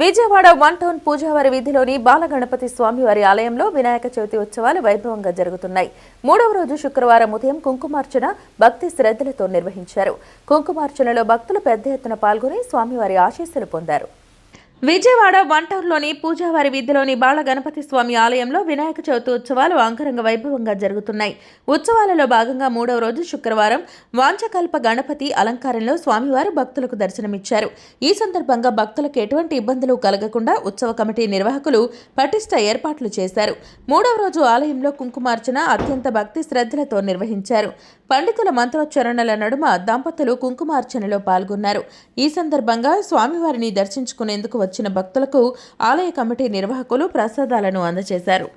Vijayawada one town పూజావారి వీధిలోని బాలగణపతి స్వామివారి ఆలయంలో వినాయక చవితి ఉత్సవాలు వైభవంగా జరుగుతున్నాయి. మూడవ రోజు శుక్రవారం ఉదయం కుంకుమార్చన భక్తి శ్రద్ధలతో నిర్వహించారు. కుంకుమార్చనలో భక్తులు పెద్ద ఎత్తున పాల్గొని స్వామివారి ఆశీస్సులు పొందారు. విజయవాడ వన్ టౌన్లోని పూజావారి వీధిలోని బాల గణపతి స్వామి ఆలయంలో వినాయక చవితి ఉత్సవాలు అంగరంగ వైభవంగా జరుగుతున్నాయి. ఉత్సవాలలో భాగంగా మూడవ రోజు శుక్రవారం వాంచకల్ప గణపతి అలంకారంలో స్వామివారు భక్తులకు దర్శనమిచ్చారు. ఈ సందర్భంగా భక్తులకు ఎటువంటి ఇబ్బందులు కలగకుండా ఉత్సవ కమిటీ నిర్వాహకులు పటిష్ట ఏర్పాట్లు చేశారు. మూడవ రోజు ఆలయంలో కుంకుమార్చన అత్యంత భక్తి శ్రద్ధలతో నిర్వహించారు. పండితుల మంత్రోచ్చరణల నడుమ దంపతులు కుంకుమార్చనలో పాల్గొన్నారు. ఈ సందర్భంగా స్వామివారిని దర్శించుకునేందుకు వచ్చిన భక్తులకు ఆలయ కమిటీ నిర్వాహకులు ప్రసాదాలను అందజేశారు.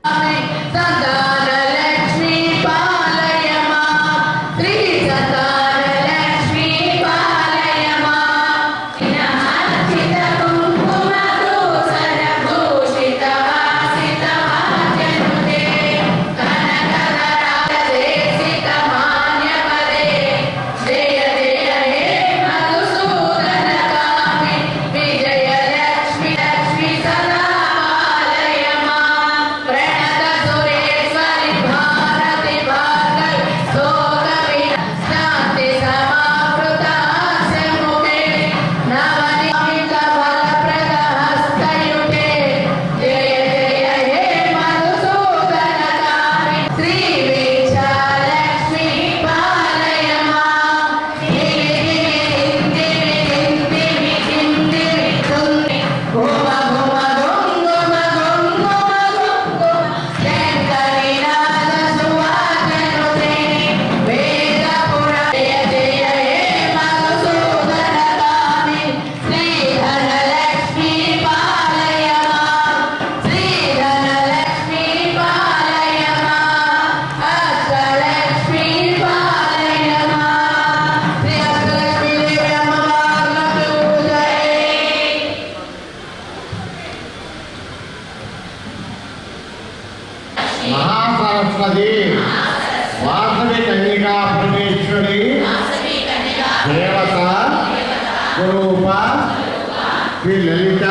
శ్రీ లలిత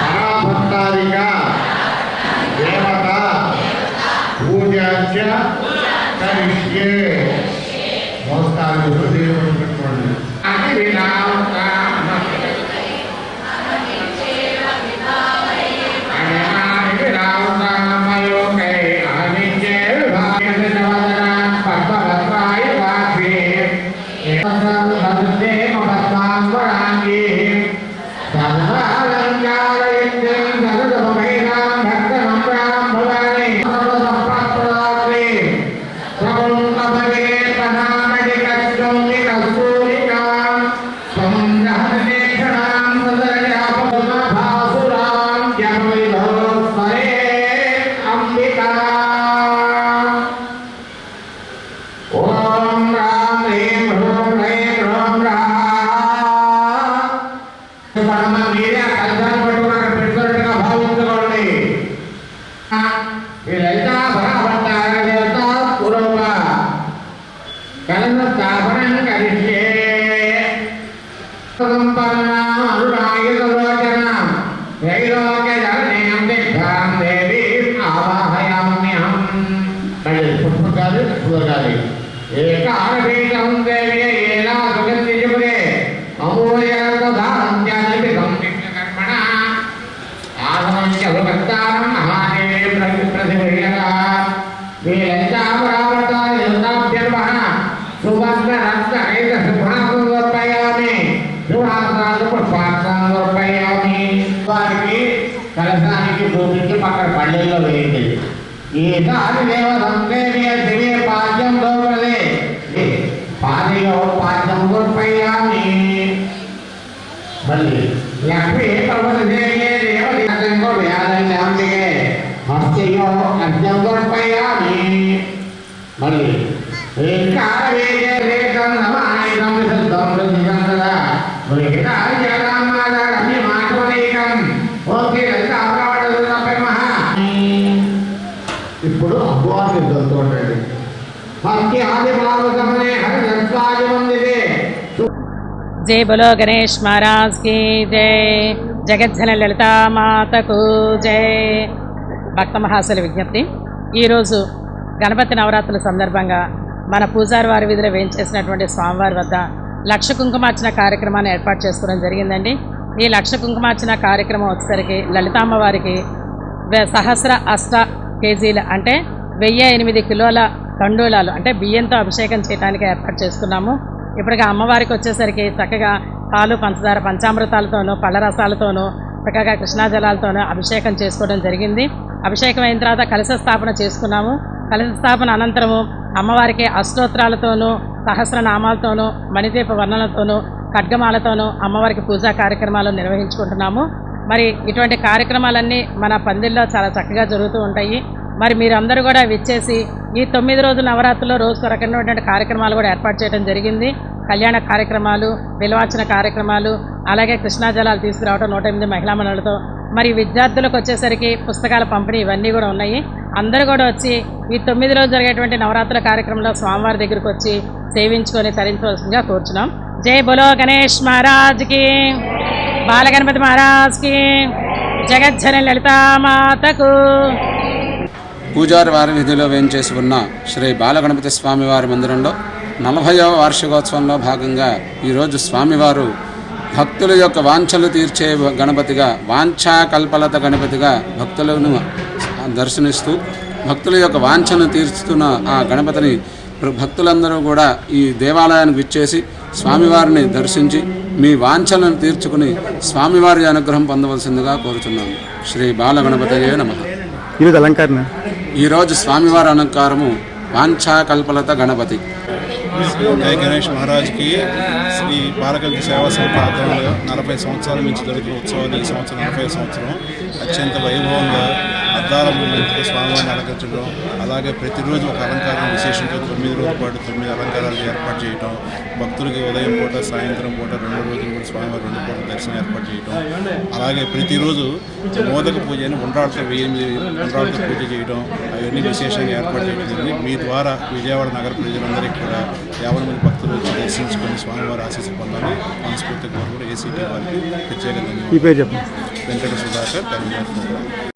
పరాభక్తారిక దేవత పూజాచ కరిష్యే. నమస్కారం దేవుడు పెట్టుకోండి అది నా ఏకారబీజం దేవి దర్శనానికి పూజించి పక్కన పల్లెల్లో వేయండి. ఈసారి దేవ దేవి దివ్య పాద్యం దోపదే పాదయో పాద్యం సమర్పయామి మళ్ళీ లక్ష్మీ పర్వతదేవియే దేవతి అర్థంగో వ్యాధంగాంబికే హస్తయో అర్థం సమర్పయామి మళ్ళీ ఏకావేదేశం కదా జై బలో గణేష్ మహారాజ్కి జై. జగజ్జన లలితా మాతకు జై. భక్త మహాసుల విజ్ఞప్తి. ఈరోజు గణపతి నవరాత్రుల సందర్భంగా మన పూజారి వారి వీధిలో వేయించేసినటువంటి స్వామివారి వద్ద లక్ష కుంకుమార్చన కార్యక్రమాన్ని ఏర్పాటు చేసుకోవడం జరిగిందండి. ఈ లక్ష కుంకుమార్చన కార్యక్రమం వచ్చేసరికి లలితామ్మవారికి సహస్ర అష్ట కేజీలు అంటే వెయ్యి ఎనిమిది కిలోల తండూలాలు అంటే బియ్యంతో అభిషేకం చేయడానికి ఏర్పాటు చేసుకున్నాము. ఇప్పటికీ అమ్మవారికి వచ్చేసరికి చక్కగా పాలు పంచదార పంచామృతాలతోనూ పళ్ళరసాలతోనూ చక్కగా కృష్ణా జలాలతోనూ అభిషేకం చేసుకోవడం జరిగింది. అభిషేకం అయిన తర్వాత కలశ స్థాపన చేసుకున్నాము. కలశ స్థాపన అనంతరము అమ్మవారికి అష్టోత్తరాలతోనూ సహస్రనామాలతోనూ మణిదీప వర్ణలతోనూ ఖడ్గమాలతోనూ అమ్మవారికి పూజా కార్యక్రమాలు నిర్వహించుకుంటున్నాము. మరి ఇటువంటి కార్యక్రమాలన్నీ మన పందిల్లో చాలా చక్కగా జరుగుతూ ఉంటాయి. మరి మీరందరూ కూడా విచ్చేసి ఈ తొమ్మిది రోజుల నవరాత్రిలో రోజుకు రకమైనటువంటి కార్యక్రమాలు కూడా ఏర్పాటు చేయడం జరిగింది. కళ్యాణ కార్యక్రమాలు విలువార్చన కార్యక్రమాలు అలాగే కృష్ణా జలాలు తీసుకురావడం నూట ఎనిమిది మహిళా మండలితో. మరి విద్యార్థులకు వచ్చేసరికి పుస్తకాల పంపిణీ ఇవన్నీ కూడా ఉన్నాయి. అందరూ కూడా వచ్చి ఈ తొమ్మిది రోజులు జరిగేటువంటి నవరాత్రుల కార్యక్రమంలో స్వామివారి దగ్గరికి వచ్చి సేవించుకొని తరించవలసిందిగా కోరుచున్నాం. జై బులో గణేష్ మహారాజ్కి బాలగణపతి మహారాజ్కి జగజ్జన లలితామాతకు. పూజారి వారి విధిలో వేయించేసి ఉన్న శ్రీ బాలగణపతి స్వామివారి మందిరంలో నలభైవ వార్షికోత్సవంలో భాగంగా ఈరోజు స్వామివారు భక్తుల యొక్క వాంఛలు తీర్చే గణపతిగా వాంఛా కల్పలత గణపతిగా భక్తులను దర్శనిస్తూ భక్తుల యొక్క వాంఛను తీర్చుతున్న ఆ గణపతిని భక్తులందరూ కూడా ఈ దేవాలయానికి విచ్చేసి స్వామివారిని దర్శించి మీ వాంఛలను తీర్చుకుని స్వామివారి అనుగ్రహం పొందవలసిందిగా కోరుతున్నాను శ్రీ బాలగణపతయే నమ. ఈరోజు అలంకరణ? ఈరోజు స్వామివారి అలంకారము వాంఛాకల్పలత గణపతి. జయ గణేష్ మహారాజ్కి శ్రీ బాలకల్ప సేవా సంస్థ ఆధ్వర్యంలో నలభై సంవత్సరాల నుంచి జరుగుతున్న ఉత్సవాలు ఈ సంవత్సరం నలభై సంవత్సరం అత్యంత వైభవంగా అద్దాల స్వామివారిని అలంకరించడం అలాగే ప్రతిరోజు ఒక అలంకారం విశేషంగా తొమ్మిది రోజుల పాటు తొమ్మిది అలంకారాలు ఏర్పాటు చేయటం భక్తులకి ఉదయం పూట సాయంత్రం పూట రెండు రోజులు కూడా స్వామివారి రెండు పూట దర్శనం ఏర్పాటు చేయటం అలాగే ప్రతిరోజు మోదక పూజ అని ఉండ్రాళ్ళతో వెయ్యి ఎనిమిది ఉండ్రాళ్ళతో పూజ చేయడం అవన్నీ విశేషంగా ఏర్పాటు చేయడం జరిగింది. మీ ద్వారా విజయవాడ నగర ప్రజలందరికీ కూడా యాభై మంది భక్తులు వచ్చి దర్శించుకొని స్వామివారి ఆశీస్సు పొందాలని మనస్ఫూర్తిగా కోరుకుంటూ ఏసీటీ వారికి ప్రత్యేక ధన్యవాదాలు. వెంకట సుధాకర్ కన్యాకుమారి